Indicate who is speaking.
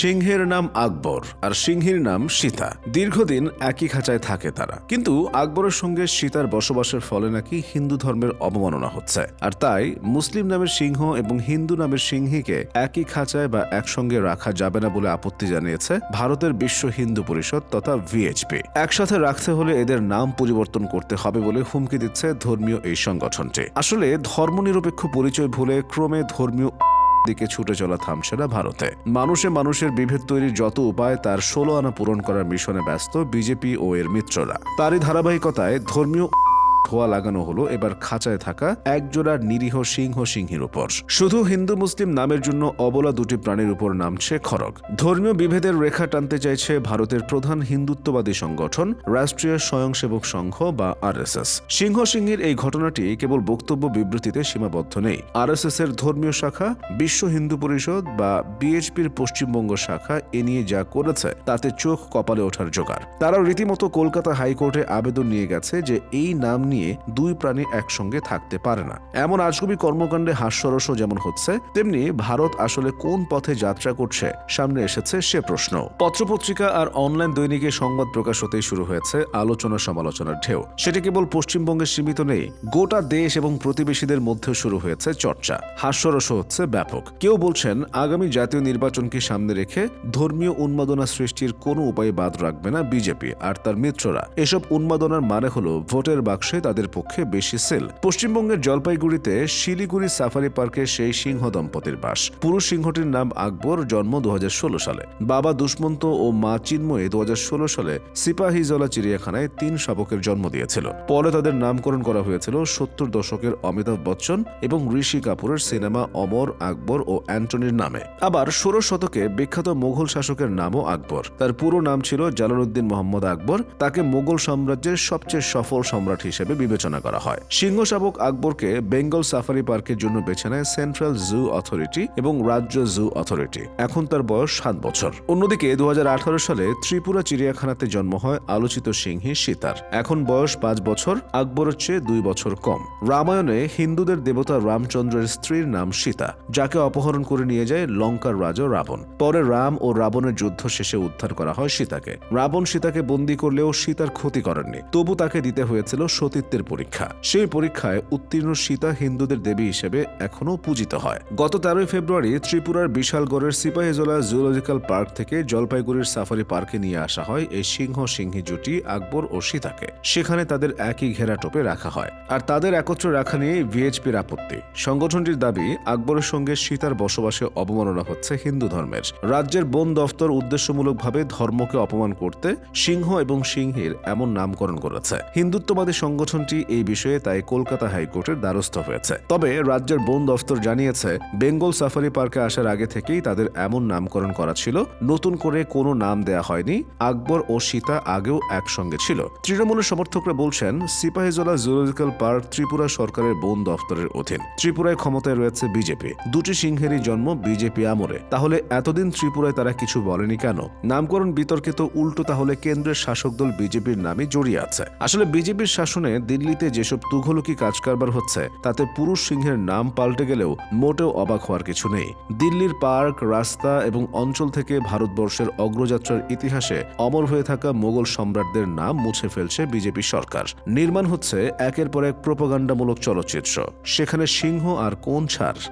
Speaker 1: সিংহের নাম আকবর আর সিংহীর নাম সীতা। দীর্ঘদিন একই খাঁচায় থাকে তারা। কিন্তু আকবরের সঙ্গে সীতার বসবাসের ফলে নাকি হিন্দু ধর্মের অবমাননা হচ্ছে। আর তাই মুসলিম নামের সিংহ এবং হিন্দু নামের সিংহীকে একই খাঁচায় বা একসঙ্গে রাখা যাবে না বলে আপত্তি জানিয়েছে ভারতের বিশ্ব হিন্দু পরিষদ তথা ভিএইচপি। একসাথে রাখতে হলে এদের নাম পরিবর্তন করতে হবে বলে হুমকি দিচ্ছে ধর্মীয় এই সংগঠনটি। আসলে ধর্মনিরপেক্ষ পরিচয় ভুলে ক্রমে ধর্মীয় দিকে ছুটে চলা থামছে না ভারতে। মানুষে মানুষের বিভেদ তৈরির যত উপায়, তার ষোলো আনা পূরণ করার মিশনে ব্যস্ত বিজেপি ও এর মিত্ররা। তারই ধারাবাহিকতায় ধর্মীয় ধোয়া লাগানো হলো এবার খাঁচায় থাকা একজোড়া নিরীহ সিংহ সিংহীর উপর। শুধু হিন্দু মুসলিম নামের জন্য অবলা দুটি প্রাণীর উপর নামছে খড়গ। ধর্মীয় বিভেদের রেখা টানতে চাইছে ভারতের প্রধান হিন্দুত্ববাদী সংগঠন, রাষ্ট্রীয় স্বয়ংসেবক সংঘ বা আরএসএস। সিংহ সিংহীর এই ঘটনাটি কেবল বক্তব্য বিবৃতিতে সীমাবদ্ধ নেই। আরএসএস এর ধর্মীয় শাখা, বিশ্ব হিন্দু পরিষদ বা বিএইচপির পশ্চিমবঙ্গ শাখা এ নিয়ে যা করেছে, তাতে চোখ কপালে ওঠার জোগাড়। তারা রীতিমতো কলকাতা হাইকোর্টে আবেদন নিয়ে গেছে যে এই নাম নিয়ে দুই প্রাণী একসঙ্গে থাকতে পারে না। এমন আজগুবি কর্মকাণ্ডে হাস্যরসও যেমন হচ্ছে, তেমনি ভারত আসলে কোন পথে যাত্রা করছে সামনে এসেছে সে প্রশ্ন। পত্রপত্রিকা আর অনলাইন দৈনিকে সংবাদ প্রকাশ হতেই শুরু হয়েছে আলোচনা সমালোচনার ঢেউ। সেটি কেবল পশ্চিমবঙ্গে সীমিত নেই, গোটা দেশ এবং প্রতিবেশীদের মধ্যেও শুরু হয়েছে চর্চা। হাস্যরস হচ্ছে ব্যাপক। কেউ বলছেন, আগামী জাতীয় নির্বাচনকে সামনে রেখে ধর্মীয় উন্মাদনা সৃষ্টির কোনো উপায় বাদ রাখবে না বিজেপি আর তার মিত্ররা। এসব উন্মাদনার মানে হলো ভোটের বাক্সে তাদের পক্ষে বেশি সেল। পশ্চিমবঙ্গের জলপাইগুড়িতে শিলিগুড়ি সাফারি পার্কে সেই সিংহ দম্পতির বাস। পুরুষ সিংহটির নাম আকবর, জন্ম দু হাজার ষোলো সালে। বাবা দুষ্মন্ত ও মা চিন্ময়ী দু সালে সিপাহীজলা চিড়িয়াখানায় তিন শাবকের জন্ম দিয়েছিল। পরে তাদের নামকরণ করা হয়েছিল সত্তর দশকের অমিতাভ বচ্চন এবং ঋষি কাপুরের সিনেমা অমর, আকবর ও অ্যান্টনির নামে। আবার ষোড়শ শতকে বিখ্যাত মোঘল শাসকের নামও আকবর। তার পুরো নাম ছিল জালালউদ্দিন মোহাম্মদ আকবর। তাকে মোগল সাম্রাজ্যের সবচেয়ে সফল সম্রাট হিসেবে বিবেচনা করা হয়। সিংহ শাবক আকবরকে বেঙ্গল সাফারি পার্কের জন্য বেছে নেয় সেন্ট্রাল জু অথরিটি এবং রাজ্য জু অথরিটি। এখন তার বয়স সাত বছর। অন্যদিকে দু সালে ত্রিপুরা চিড়িয়াখানাতে জন্ম হয় আলোচিত সিংহী সীতার। এখন বয়স পাঁচ বছর, আকবরের চেয়ে দুই বছর কম। রামায়ণে হিন্দুদের দেবতা রামচন্দ্রের স্ত্রীর নাম সীতা, যাকে অপহরণ করে নিয়ে যায় লঙ্কার রাজা রাবণ। পরে রাম ও রাবণের যুদ্ধ শেষে উদ্ধার করা হয় সীতাকে। রাবণ সীতাকে বন্দী করলেও সীতার ক্ষতি করেননি। তবু তাকে দিতে হয়েছিল সতীত্বের পরীক্ষা। সেই পরীক্ষায় উত্তীর্ণ সীতা হিন্দুদের দেবী হিসেবে এখনও পূজিত হয়। গত তেরোই ফেব্রুয়ারি ত্রিপুরার বিশালগড়ের সিপাহীজলা জুলজিক্যাল পার্ক থেকে জলপাইগুড়ির সাফারি পার্কে নিয়ে আসা হয় এই সিংহ সিংহী জুটি আকবর ও সীতাকে। সেখানে তাদের একই ঘেরাটোপে রাখা হয়। আর তাদের একত্র রাখা নিয়ে ভিএইচপির আপত্তি। সংগঠনটির দাবি, আকবরের সঙ্গে সীতার বসবাসে অবমাননা হচ্ছে হিন্দু ধর্মের। রাজ্যের বন দফতর উদ্দেশ্যমূলকভাবে ধর্মকে অপমান করতে সিংহ এবং সিংহীর এমন নামকরণ করেছে। হিন্দুত্ববাদী সংগঠনটি এই বিষয়ে তাই কলকাতা হাইকোর্টের দ্বারস্থ হয়েছে। তবে রাজ্যের বন দফতর জানিয়েছে, বেঙ্গল সাফারি পার্কে আসার আগে থেকেই তাদের এমন নামকরণ করা ছিল, নতুন করে কোনো নাম দেয়া হয়নি, আকবর ও সীতা আগেও একসঙ্গে ছিল। তৃণমূলের সমর্থকরা বলছেন, সিপাহীজলা জুলজিক্যাল পার্ক ত্রিপুরা সরকারের বন দফতরের অধীন। ত্রিপুরায় ক্ষমতায় রয়েছে বিজেপি। দুটি সিংহেরই জন্ম বিজেপি আমলে। তাহলে এতদিন ত্রিপুরায় তারা কিছু বলেনি কেন? নামকরণ বিতর্কে তো উল্টো তাহলে কেন্দ্রের শাসক দল বিজেপির নামে জড়িয়ে আছে। আসলে বিজেপির শাসনে দিল্লিতে যেসব তুঘলকি কাজকারবার হচ্ছে, তাতে পুরুষ সিংহের নাম পাল্টে গেলেও মোটেও অবাক হওয়ার কিছু নেই। দিল্লির পার্ক, রাস্তা এবং অঞ্চল থেকে ভারতবর্ষের অগ্রযাত্রার ইতিহাসে অমর হয়ে থাকা মোগল সম্রাটদের নাম মুছে ফেলছে বিজেপি সরকার। নির্মাণ হচ্ছে একের পর এক প্রোপাগান্ডামূলক চলচ্চিত্র। সেখানে সিংহ আর কোন ছাড়?